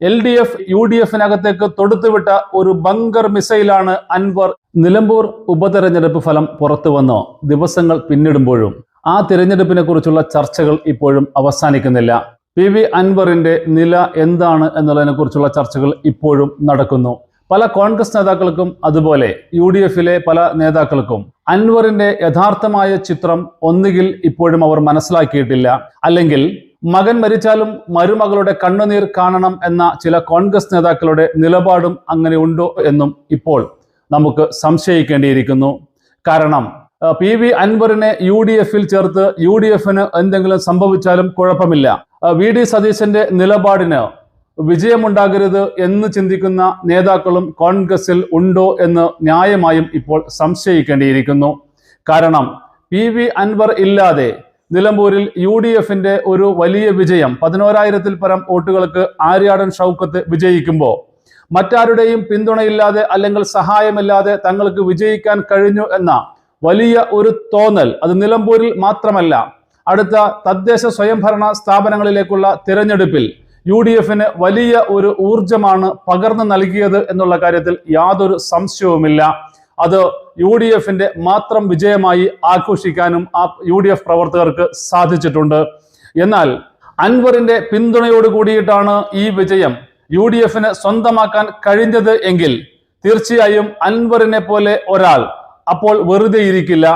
L D F U D എഫിനകത്തേക്ക് തൊടുത്തുവിട്ട ഒരു bunker മിസൈലാണ് Anwar Nilambur ഉപതെരഞ്ഞെടുപ്പ് ഫലം പുറത്തു വന്നോ. ദിവസങ്ങൾ പിന്നിടുമ്പോഴും ആ തിരഞ്ഞെടുപ്പിനെ കുറിച്ചുള്ള ചർച്ചകൾ ഇപ്പോഴും അവസാനിക്കുന്നില്ല. പി വി അൻവറിന്റെ നില എന്താണ് എന്നുള്ളതിനെ കുറിച്ചുള്ള ചർച്ചകൾ ഇപ്പോഴും നടക്കുന്നു. പല കോൺഗ്രസ് നേതാക്കൾക്കും അതുപോലെ യു ഡി എഫിലെ പല നേതാക്കൾക്കും അൻവറിന്റെ യഥാർത്ഥമായ ചിത്രം ഒന്നുകിൽ ഇപ്പോഴും അവർ മനസ്സിലാക്കിയിട്ടില്ല. അല്ലെങ്കിൽ മകൻ മരിച്ചാലും മരുമകളുടെ കണ്ണുനീർ കാണണം എന്ന ചില കോൺഗ്രസ് നേതാക്കളുടെ നിലപാടും അങ്ങനെ ഉണ്ടോ എന്നും ഇപ്പോൾ നമുക്ക് സംശയിക്കേണ്ടിയിരിക്കുന്നു. കാരണം പി വി അൻവറിനെ യു ഡി എഫിൽ ചേർത്ത് യു ഡി എഫിന് എന്തെങ്കിലും സംഭവിച്ചാലും കുഴപ്പമില്ല. വി ഡി സതീശന്റെ നിലപാടിന് വിജയമുണ്ടാകരുത് എന്ന് ചിന്തിക്കുന്ന നേതാക്കളും കോൺഗ്രസിൽ ഉണ്ടോ എന്ന് ന്യായമായും ഇപ്പോൾ സംശയിക്കേണ്ടിയിരിക്കുന്നു. കാരണം പി വി അൻവർ ഇല്ലാതെ നിലമ്പൂരിൽ യു ഡി എഫിന്റെ ഒരു വലിയ വിജയം. പതിനോരായിരത്തിൽ പരം വോട്ടുകൾക്ക് ആര്യാടൻ ഷൗക്കത്ത് വിജയിക്കുമ്പോൾ മറ്റാരുടെയും പിന്തുണയില്ലാതെ അല്ലെങ്കിൽ സഹായമില്ലാതെ തങ്ങൾക്ക് വിജയിക്കാൻ കഴിഞ്ഞു എന്ന വലിയ ഒരു തോന്നൽ അത് നിലമ്പൂരിൽ മാത്രമല്ല. അടുത്ത തദ്ദേശ സ്വയംഭരണ സ്ഥാപനങ്ങളിലേക്കുള്ള തിരഞ്ഞെടുപ്പിൽ യു ഡി എഫിന് വലിയ ഒരു ഊർജമാണ് പകർന്നു നൽകിയത് എന്നുള്ള കാര്യത്തിൽ യാതൊരു സംശയവുമില്ല. അത് യു ഡി എഫിന്റെ മാത്രം വിജയമായി ആഘോഷിക്കാനും ആ യു ഡി എഫ് പ്രവർത്തകർക്ക് സാധിച്ചിട്ടുണ്ട്. എന്നാൽ അൻവറിന്റെ പിന്തുണയോട് കൂടിയിട്ടാണ് ഈ വിജയം യു ഡി എഫിന് സ്വന്തമാക്കാൻ കഴിഞ്ഞത് എങ്കിൽ തീർച്ചയായും അൻവറിനെ പോലെ ഒരാൾ അപ്പോൾ വെറുതെ ഇരിക്കില്ല.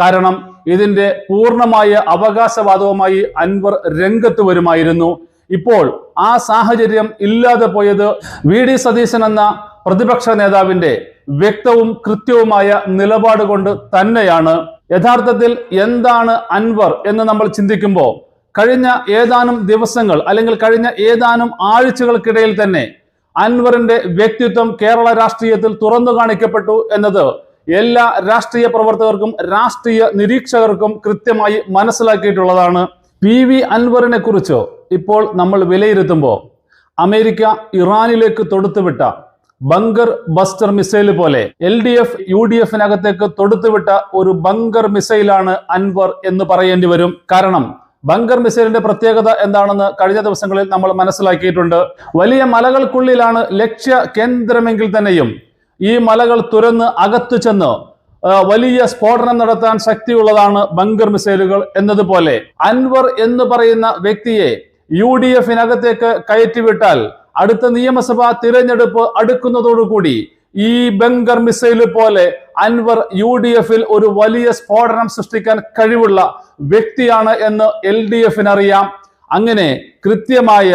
കാരണം ഇതിന്റെ പൂർണമായ അവകാശവാദവുമായി അൻവർ രംഗത്ത് വരുമായിരുന്നു. ഇപ്പോൾ ആ സാഹചര്യം ഇല്ലാതെ പോയത് വി. ഡി. സതീശൻ എന്ന പ്രതിപക്ഷ നേതാവിന്റെ വ്യക്തവും കൃത്യവുമായ നിലപാട് കൊണ്ട് തന്നെയാണ് യഥാർത്ഥത്തിൽ എന്താണ് അൻവർ എന്ന് നമ്മൾ ചിന്തിക്കുമ്പോൾ കഴിഞ്ഞ ഏതാനും ദിവസങ്ങൾ അല്ലെങ്കിൽ കഴിഞ്ഞ ഏതാനും ആഴ്ചകൾക്കിടയിൽ തന്നെ അൻവറിന്റെ വ്യക്തിത്വം കേരള രാഷ്ട്രീയത്തിൽ തുറന്നു കാണിക്കപ്പെട്ടു എന്നത് എല്ലാ രാഷ്ട്രീയ പ്രവർത്തകർക്കും രാഷ്ട്രീയ നിരീക്ഷകർക്കും കൃത്യമായി മനസ്സിലാക്കിയിട്ടുള്ളതാണ്. പി വി അൻവറിനെ കുറിച്ചോ ഇപ്പോൾ നമ്മൾ വിലയിരുത്തുമ്പോൾ അമേരിക്ക ഇറാനിലേക്ക് തൊടുത്തുവിട്ട ബങ്കർ ബസ്റ്റർ മിസൈൽ പോലെ L D F U D എഫിനകത്തേക്ക് തൊടുത്തുവിട്ട ഒരു ബങ്കർ മിസൈലാണ് അൻവർ എന്ന് പറയേണ്ടി വരും. കാരണം ബങ്കർ മിസൈലിന്റെ പ്രത്യേകത എന്താണെന്ന് കഴിഞ്ഞ ദിവസങ്ങളിൽ നമ്മൾ മനസ്സിലാക്കിയിട്ടുണ്ട്. വലിയ മലകൾക്കുള്ളിലാണ് ലക്ഷ്യ കേന്ദ്രമെങ്കിൽ തന്നെയും ഈ മലകൾ തുരന്ന് അകത്തു ചെന്ന് വലിയ സ്ഫോടനം നടത്താൻ ശക്തിയുള്ളതാണ് ബങ്കർ മിസൈലുകൾ എന്നതുപോലെ. അൻവർ എന്ന് പറയുന്ന വ്യക്തിയെ യു ഡി എഫിനകത്തേക്ക് കയറ്റിവിട്ടാൽ അടുത്ത നിയമസഭാ തിരഞ്ഞെടുപ്പ് അടുക്കുന്നതോടുകൂടി ഈ ബംഗർ മിസൈൽ പോലെ അൻവർ യു ഡി എഫിൽ ഒരു വലിയ സ്ഫോടനം സൃഷ്ടിക്കാൻ കഴിവുള്ള വ്യക്തിയാണ് എന്ന് എൽ ഡി എഫിന് അറിയാം അങ്ങനെ കൃത്യമായ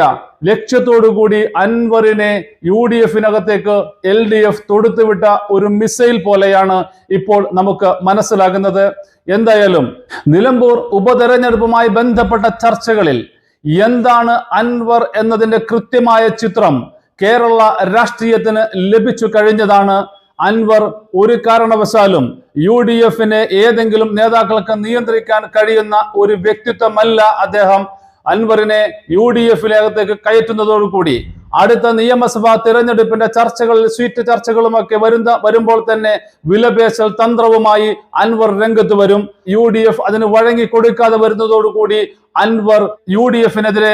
ലക്ഷ്യത്തോടുകൂടി അൻവറിനെ യു ഡി എഫിനകത്തേക്ക് എൽ ഡി എഫ് തൊടുത്തുവിട്ട ഒരു മിസൈൽ പോലെയാണ് ഇപ്പോൾ നമുക്ക് മനസ്സിലാകുന്നത്. എന്തായാലും നിലമ്പൂർ ഉപതെരഞ്ഞെടുപ്പുമായി ബന്ധപ്പെട്ട ചർച്ചകളിൽ എന്താണ് അൻവർ എന്നതിന്റെ കൃത്യമായ ചിത്രം കേരള രാഷ്ട്രീയത്തിന് ലഭിച്ചു കഴിഞ്ഞതാണ്. അൻവർ ഒരു കാരണവശാലും യു ഡി എഫിനെ ഏതെങ്കിലും നേതാക്കൾക്ക് നിയന്ത്രിക്കാൻ കഴിയുന്ന ഒരു വ്യക്തിത്വമല്ല അദ്ദേഹം. അൻവറിനെ യു ഡി എഫിനകത്തേക്ക് കയറ്റുന്നതോടുകൂടി അടുത്ത നിയമസഭാ തിരഞ്ഞെടുപ്പിന്റെ ചർച്ചകളിൽ സ്വീറ്റ് ചർച്ചകളുമൊക്കെ വരുന്ന വരുമ്പോൾ തന്നെ വിലപേശൽ തന്ത്രവുമായി അൻവർ രംഗത്ത് വരും. യു ഡി എഫ് അതിന് വഴങ്ങി കൊടുക്കാതെ വരുന്നതോടുകൂടി അൻവർ യു ഡി എഫിനെതിരെ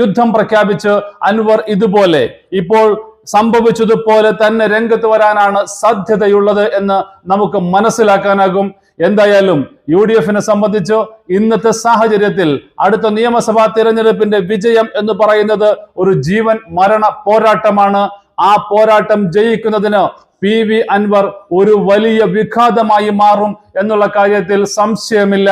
യുദ്ധം പ്രഖ്യാപിച്ച് അൻവർ ഇതുപോലെ. ഇപ്പോൾ സംഭവിച്ചതുപോലെ തന്നെ രംഗത്ത് വരാനാണ് സാധ്യതയുള്ളത് എന്ന് നമുക്ക് മനസ്സിലാക്കാനാകും. എന്തായാലും യു ഡി എഫിനെ സംബന്ധിച്ച് ഇന്നത്തെ സാഹചര്യത്തിൽ അടുത്ത നിയമസഭാ തിരഞ്ഞെടുപ്പിന്റെ വിജയം എന്ന് പറയുന്നത് ഒരു ജീവൻ മരണ പോരാട്ടമാണ്. ആ പോരാട്ടം ജയിക്കുന്നതിന് പി വി അൻവർ ഒരു വലിയ വിഘാതമായി മാറും എന്നുള്ള കാര്യത്തിൽ സംശയമില്ല.